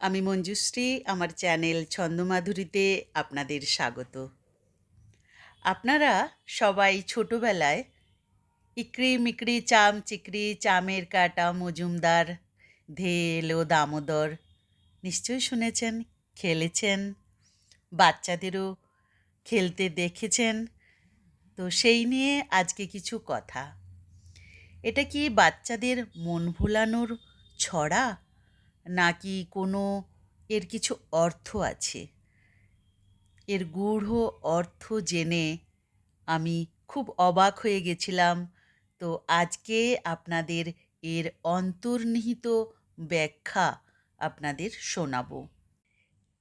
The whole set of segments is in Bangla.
আমি মঞ্জুশ্রী, আমার চ্যানেল ছন্দমাধুরীতে আপনাদের স্বাগত। আপনারা সবাই ছোটবেলায় ইকড়ি মিকড়ি, চাম চিকড়ি, চামের কাটা, মজুমদার ধে এলো দামোদর নিশ্চয়ই শুনেছেন, খেলেছেন, বাচ্চাদেরও খেলতে দেখেছেন। তো সেই নিয়ে আজকে কিছু কথা। এটা কি বাচ্চাদের মন ভোলানোর ছড়া? নাকি কোনো এর কিছু অর্থ আছে? এর গূঢ় অর্থ জেনে আমি খুব অবাক হয়ে গেছিলাম। তো আজকে আপনাদের এর অন্তর্নিহিত ব্যাখ্যা আপনাদের শোনাবো।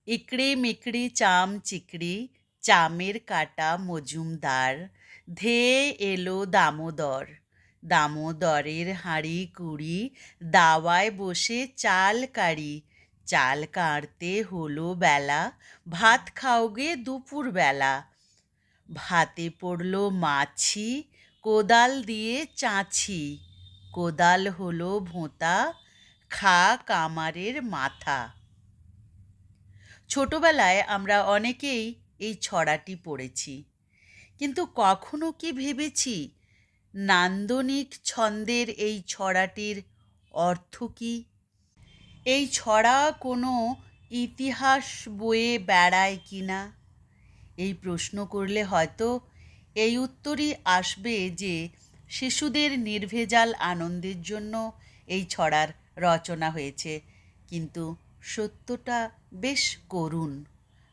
ইকড়ি মিকড়ি চাম চিকড়ি, চামের কাটা মজুমদার, ধেয়ে এলো দামোদর। দামোদরের হাঁড়ি কুড়ি, দাওয়ায় বসে চাল কাড়ি। চাল কাড়তে হলো বেলা, ভাত খাওগে দুপুর বেলা। ভাতে পড়ল মাছি, কোদাল দিয়ে চাঁছি। কোদাল হলো ভোঁতা, খা কামারের মাথা। ছোটবেলায় আমরা অনেকেই এই ছড়াটি পড়েছি। কিন্তু কখনো কি ভেবেছি নান্দনিক ছন্দের এই ছড়াটির অর্থ কী? এই ছড়া কোনো ইতিহাস বয়ে বেড়ায় কি না? এই প্রশ্ন করলে হয়তো এই উত্তরই আসবে যে শিশুদের নির্ভেজাল আনন্দের জন্য এই ছড়ার রচনা হয়েছে। কিন্তু সত্যটা বেশ করুণ।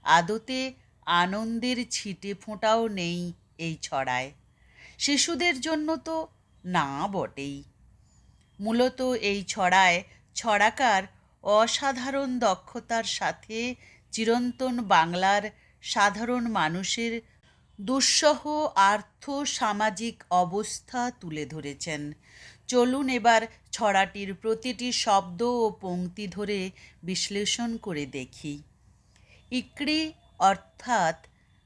আদতে আনন্দের ছিটে ফোঁটাও নেই এই ছড়ায়। শিশুদের জন্য তো না বটেই। মূলত এই ছড়ায় ছড়াকার অসাধারণ দক্ষতার সাথে চিরন্তন বাংলার সাধারণ মানুষের দুঃসহ আর্থ সামাজিক অবস্থা তুলে ধরেছেন। চলুন এবার ছড়াটির প্রতিটি শব্দ ও পংক্তি ধরে বিশ্লেষণ করে দেখি। ইকড়ি অর্থাৎ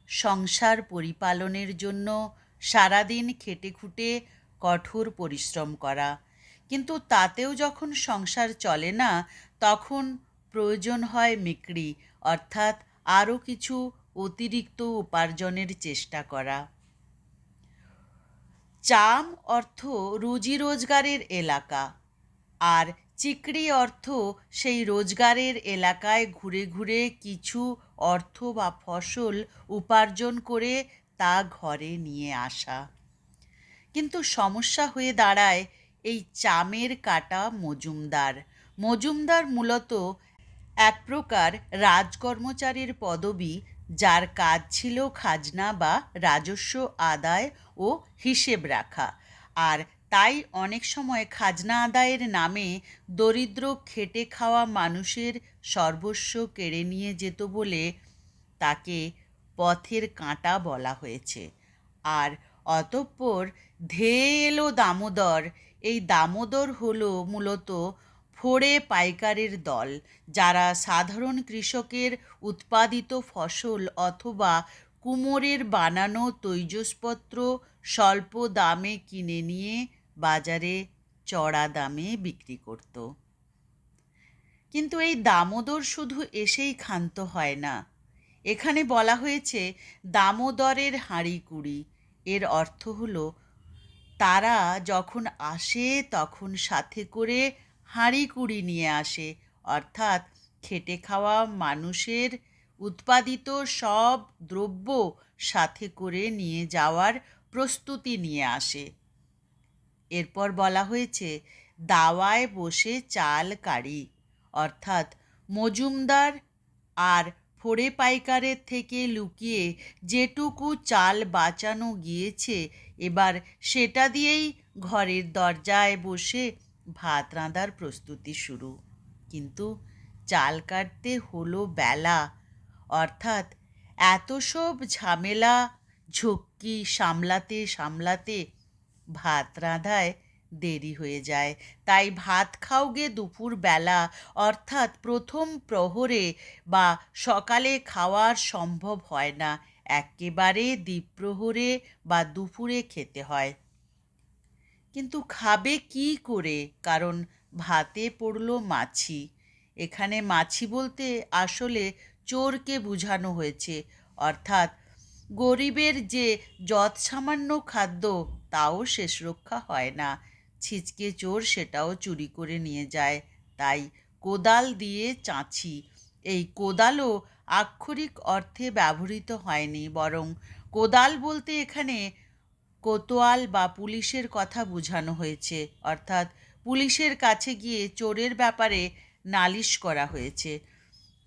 সংসার পরিপালনের জন্য সারাদিন খেটে খুঁটে কঠোর পরিশ্রম করা। কিন্তু তাতেও যখন সংসার চলে না, তখন প্রয়োজন হয় মিকড়ি অর্থাৎ আরও কিছু অতিরিক্ত উপার্জনের চেষ্টা করা। চাম অর্থ রুজি রোজগারের এলাকা, আর চিকড়ি অর্থ সেই রোজগারের এলাকায় ঘুরে ঘুরে কিছু অর্থ বা ফসল উপার্জন করে তা ঘরে নিয়ে আসা। কিন্তু সমস্যা হয়ে দাঁড়ায় এই চামের কাটা মজুমদার। মজুমদার মূলত এক প্রকার রাজকর্মচারীর পদবি, যার কাজ ছিল খাজনা বা রাজস্ব আদায় ও হিসেব রাখা। আর তাই অনেক সময় খাজনা আদায়ের নামে দরিদ্র খেটে খাওয়া মানুষের সর্বস্ব কেড়ে নিয়ে যেত বলে তাকে পথের কাঁটা বলা হয়েছে। আর অতঃপর ধেয়ে এলো দামোদর, এই দামোদর হলো মূলত ফোড়ে পাইকারের দল, যারা সাধারণ কৃষকের উৎপাদিত ফসল অথবা কুমোরের বানানো তৈজসপত্র স্বল্প দামে কিনে নিয়ে বাজারে চড়া দামে বিক্রি করত। কিন্তু এই দামোদর শুধু এসেই ক্ষান্ত হয় না এখানে বলা হয়েছে, দামোদরের হাঁড়ি কুড়ি। এর অর্থ হলো, তারা যখন আসে তখন সাথে করে হাঁড়ি কুড়ি নিয়ে আসে। অর্থাৎ খেটে খাওয়া মানুষের উৎপাদিত সব দ্রব্য সাথে করে নিয়ে যাওয়ার প্রস্তুতি নিয়ে আসে। এরপর বলা হয়েছে, দাওয়ায় বসে চাল কাড়ি অর্থাৎ মজুমদার আর ফোড়ে পাইকারের থেকে লুকিয়ে যেটুকু চাল বাঁচানো গিয়েছে, এবার সেটা দিয়েই ঘরের দরজায় বসে ভাত রাঁধার প্রস্তুতি শুরু। কিন্তু চাল কাটতে হলো বেলা। অর্থাৎ এত সব ঝামেলা, ঝক্কি সামলাতে সামলাতে ভাত রাঁধায় দেরি হয়ে যায়। তাই ভাত খাওগে দুপুর বেলা। অর্থাৎ প্রথম প্রহরে বা সকালে খাওয়ার সম্ভব হয় না। একেবারে দ্বীপ্রহরে বা দুপুরে খেতে হয়। কিন্তু খাবে কি করে? কারণ ভাতে পড়ল মাছি। এখানে মাছি বলতে আসলে চোরকে বোঝানো হয়েছে। অর্থাৎ গরিবের যে যৎসামান্য খাদ্য, তাও শেষ রক্ষা হয় না। ছিচকে চোর সেটাও চুরি করে নিয়ে যায়। তাই কোদাল দিয়ে চাঁচি এই কোদালও আক্ষরিক অর্থে ব্যবহৃত হয়নি, বরং কোদাল বলতে এখানে কোতোয়াল বা পুলিশের কথা বোঝানো হয়েছে। অর্থাৎ পুলিশের কাছে গিয়ে চোরের ব্যাপারে নালিশ করা হয়েছে।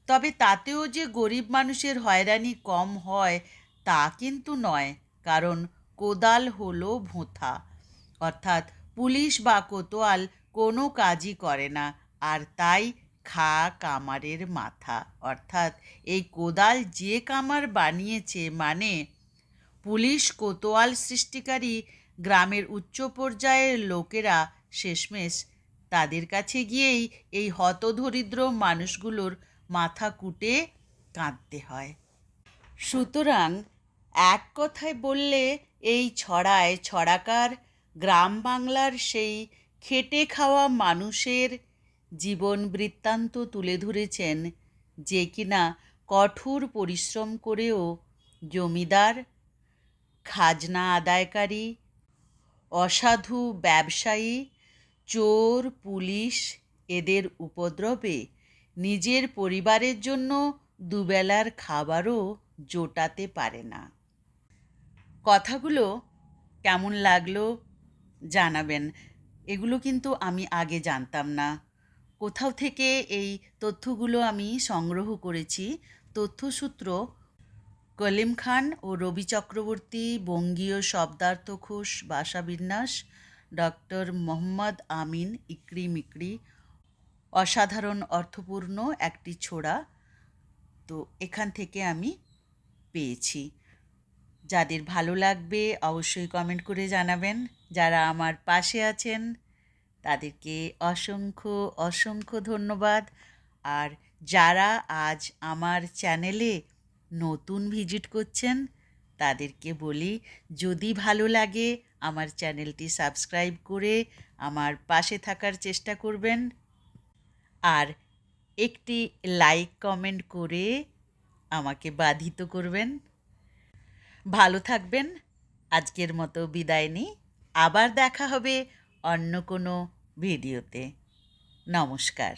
তবে তাতেও যে গরিব মানুষের হয়রানি কম হয়, তা কিন্তু নয়, কারণ কোদাল হলো ভোঁথা অর্থাৎ পুলিশ বা কোতোয়াল কোনো কাজই করে না। আর তাই খা কামারের মাথা। অর্থাৎ এই কোদাল যে কামার বানিয়েছে মানে পুলিশ কোতোয়াল সৃষ্টিকারী গ্রামের উচ্চ পর্যায়ের লোকেরা শেষমেশ তাদের কাছে গিয়েই এই হতদরিদ্র মানুষগুলোর মাথা কুটে কাঁদতে হয়। সুতরাং এক কথায় বললে এই ছড়ায় ছড়াকার গ্রাম বাংলার সেই খেটে খাওয়া মানুষের জীবন বৃত্তান্ত তুলে ধরেছেন যে কিনা কঠোর পরিশ্রম করেও জমিদার, খাজনা আদায়কারী, অসাধু ব্যবসায়ী, চোর, পুলিশ এদের উপদ্রবে নিজের পরিবারের জন্য দুবেলার খাবারও জোটাতে পারে না। কথাগুলো কেমন লাগল? জানাবেন। এগুলো কিন্তু আমি আগে জানতাম না। কোথাও থেকে এই তথ্যগুলো আমি সংগ্রহ করেছি। তথ্যসূত্র কলিম খান ও রবি চক্রবর্তী, বঙ্গীয় শব্দার্থ ঘোষ ভাষাবিন্যাস ডক্টর মোহাম্মদ আমিন ইকরি মিকরি, অসাধারণ অর্থপূর্ণ একটি ছোড়া। তো এখান থেকে আমি পেয়েছি। যাদের ভালো লাগবে অবশ্যই কমেন্ট করে জানাবেন। যারা আমার পাশে আছেন, তাদেরকে অসংখ্য অসংখ্য ধন্যবাদ। আর যারা আজ আমার চ্যানেলে নতুন ভিজিট করছেন, তাদেরকে বলি, যদি ভালো লাগে, আমার চ্যানেলটি সাবস্ক্রাইব করে আমার পাশে থাকার চেষ্টা করবেন। আর একটি লাইক, কমেন্ট করে আমাকে বাধিত করবেন। ভালো থাকবেন। আজকের মতো বিদায় নিই। আবার দেখা হবে অন্য কোনো ভিডিওতে। নমস্কার।